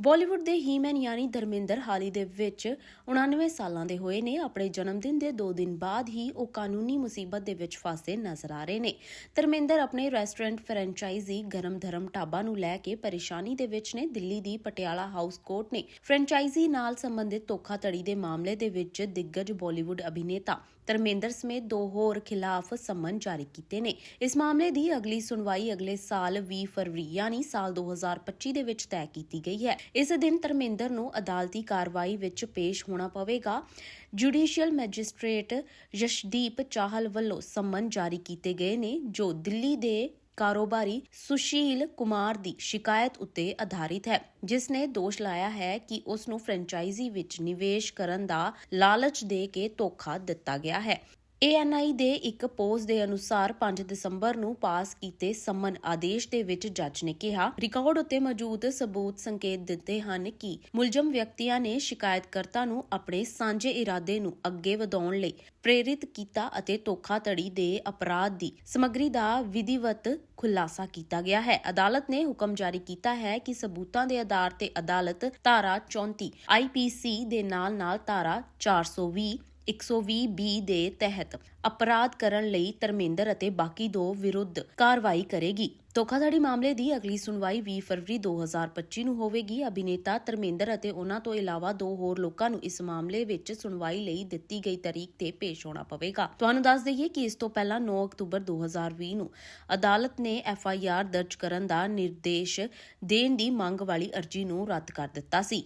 ਬਾਲੀਵੁੱਡ ਦੇ ਹੀਮੈਨ ਯਾਨੀ ਧਰਮਿੰਦਰ ਹਾਲੀ ਦੇ ਵਿੱਚ 99 ਸਾਲਾਂ ਦੇ ਹੋਏ ਨੇ। ਆਪਣੇ ਜਨਮ ਦਿਨ ਦੇ 2 ਦਿਨ ਬਾਅਦ ਹੀ ਉਹ ਕਾਨੂੰਨੀ ਮੁਸੀਬਤ ਦੇ ਵਿੱਚ ਫਸੇ ਨਜ਼ਰ ਆ ਰਹੇ ਨੇ। ਧਰਮਿੰਦਰ ਆਪਣੇ ਰੈਸਟੋਰੈਂਟ ਫਰੈਂਚਾਈਜ਼ੀ ਗਰਮ ਧਰਮ ਢਾਬਾ ਨੂੰ ਲੈ ਕੇ ਪਰੇਸ਼ਾਨੀ ਦੇ ਵਿੱਚ ਨੇ। ਦਿੱਲੀ ਦੀ ਪਟਿਆਲਾ ਹਾਊਸ ਕੋਰਟ ਨੇ ਫਰੈਂਚਾਈਜ਼ੀ ਨਾਲ ਸੰਬੰਧਿਤ ਧੋਖਾਧੜੀ ਦੇ ਮਾਮਲੇ ਦੇ ਵਿੱਚ ਦਿੱਗਜ ਬਾਲੀਵੁੱਡ ਅਭਿਨੇਤਾ ਧਰਮਿੰਦਰ ਸਮੇਤ ਦੋ ਹੋਰ ਖਿਲਾਫ ਸਮਨ ਜਾਰੀ ਕੀਤੇ ਨੇ। ਇਸ ਮਾਮਲੇ ਦੀ ਅਗਲੀ ਸੁਣਵਾਈ ਅਗਲੇ ਸਾਲ 20 ਫਰਵਰੀ ਯਾਨੀ ਸਾਲ 2025 ਦੇ ਵਿੱਚ ਤੈਅ ਕੀਤੀ ਗਈ ਹੈ। ਇਸ ਦਿਨ ਧਰਮਿੰਦਰ ਨੂੰ ਅਦਾਲਤੀ ਕਾਰਵਾਈ ਵਿੱਚ ਪੇਸ਼ ਹੋਣਾ ਪਵੇਗਾ। ਜੁਡੀਸ਼ੀਅਲ ਮੈਜਿਸਟ੍ਰੇਟ ਯਸ਼ਦੀਪ ਚਾਹਲ ਵੱਲੋਂ ਸੰਮਨ ਜਾਰੀ ਕੀਤੇ ਗਏ ਨੇ, ਜੋ ਦਿੱਲੀ ਦੇ ਕਾਰੋਬਾਰੀ ਸੁਸ਼ੀਲ ਕੁਮਾਰ ਦੀ ਸ਼ਿਕਾਇਤ ਉੱਤੇ ਆਧਾਰਿਤ ਹੈ, ਜਿਸ ਨੇ ਦੋਸ਼ ਲਾਇਆ ਹੈ ਕਿ ਉਸ ਨੂੰ ਫਰੈਂਚਾਈਜ਼ੀ ਵਿੱਚ ਨਿਵੇਸ਼ ਕਰਨ ਦਾ ਲਾਲਚ ਦੇ ਕੇ ਧੋਖਾ ਦਿੱਤਾ ਗਿਆ ਹੈ। ਏਐਨਆਈ ਦੇ ਇੱਕ ਪੋਸਟ ਦੇ ਅਨੁਸਾਰ 5 ਦਸੰਬਰ ਨੂੰ ਪਾਸ ਕੀਤੇ ਸੰਮਨ ਆਦੇਸ਼ ਦੇ ਵਿੱਚ ਜੱਜ ਨੇ ਕਿਹਾ, ਰਿਕਾਰਡ ਉੱਤੇ ਮੌਜੂਦ ਸਬੂਤ ਸੰਕੇਤ ਦਿੱਤੇ ਹਨ ਕਿ ਮੁਲਜ਼ਮ ਵਿਅਕਤੀਆਂ ਨੇ ਸ਼ਿਕਾਇਤਕਰਤਾ ਨੂੰ ਆਪਣੇ ਸਾਂਝੇ ਇਰਾਦੇ ਨੂੰ ਅੱਗੇ ਵਧਾਉਣ ਲਈ ਪ੍ਰੇਰਿਤ ਕੀਤਾ ਅਤੇ ਧੋਖਾਧੜੀ ਦੇ ਅਪਰਾਧ ਦੀ ਸਮੱਗਰੀ ਦਾ ਵਿਧੀਵਤ ਖੁਲਾਸਾ ਕੀਤਾ ਗਿਆ ਹੈ। ਅਦਾਲਤ ਨੇ ਹੁਕਮ ਜਾਰੀ ਕੀਤਾ ਹੈ ਕਿ ਸਬੂਤਾਂ ਦੇ ਆਧਾਰ ਤੇ ਅਦਾਲਤ ਧਾਰਾ 34 ਆਈਪੀਸੀ ਦੇ ਨਾਲ-ਨਾਲ ਧਾਰਾ 420 120 ਬੀ ਦੇ ਤਹਿਤ ਅਪਰਾਧ ਕਰਨ ਲਈ ਧਰਮਿੰਦਰ ਅਤੇ ਬਾਕੀ ਦੋ ਵਿਰੁੱਧ ਕਾਰਵਾਈ ਕਰੇਗੀ। ਧੋਖਾਧੜੀ ਮਾਮਲੇ ਦੀ ਅਗਲੀ ਸੁਣਵਾਈ 20 ਫਰਵਰੀ 2025 ਨੂੰ ਹੋਵੇਗੀ। ਅਭਿਨੇਤਾ ਧਰਮਿੰਦਰ ਅਤੇ ਉਹਨਾਂ ਤੋਂ ਇਲਾਵਾ ਦੋ ਹੋਰ ਲੋਕਾਂ ਨੂੰ ਇਸ ਮਾਮਲੇ ਵਿੱਚ ਸੁਣਵਾਈ ਲਈ ਦਿੱਤੀ ਗਈ ਤਾਰੀਖ ਤੇ ਪੇਸ਼ ਹੋਣਾ ਪਵੇਗਾ। ਤੁਹਾਨੂੰ ਦੱਸ ਦਈਏ ਕਿ ਇਸ ਤੋਂ ਪਹਿਲਾਂ 9 ਅਕਤੂਬਰ 2020 ਨੂੰ ਅਦਾਲਤ ਨੇ ਐਫ ਆਈ ਆਰ ਦਰਜ ਕਰਨ ਦਾ ਨਿਰਦੇਸ਼ ਦੇਣ ਦੀ ਮੰਗ ਵਾਲੀ ਅਰਜ਼ੀ ਨੂੰ ਰੱਦ ਕਰ ਦਿੱਤਾ ਸੀ।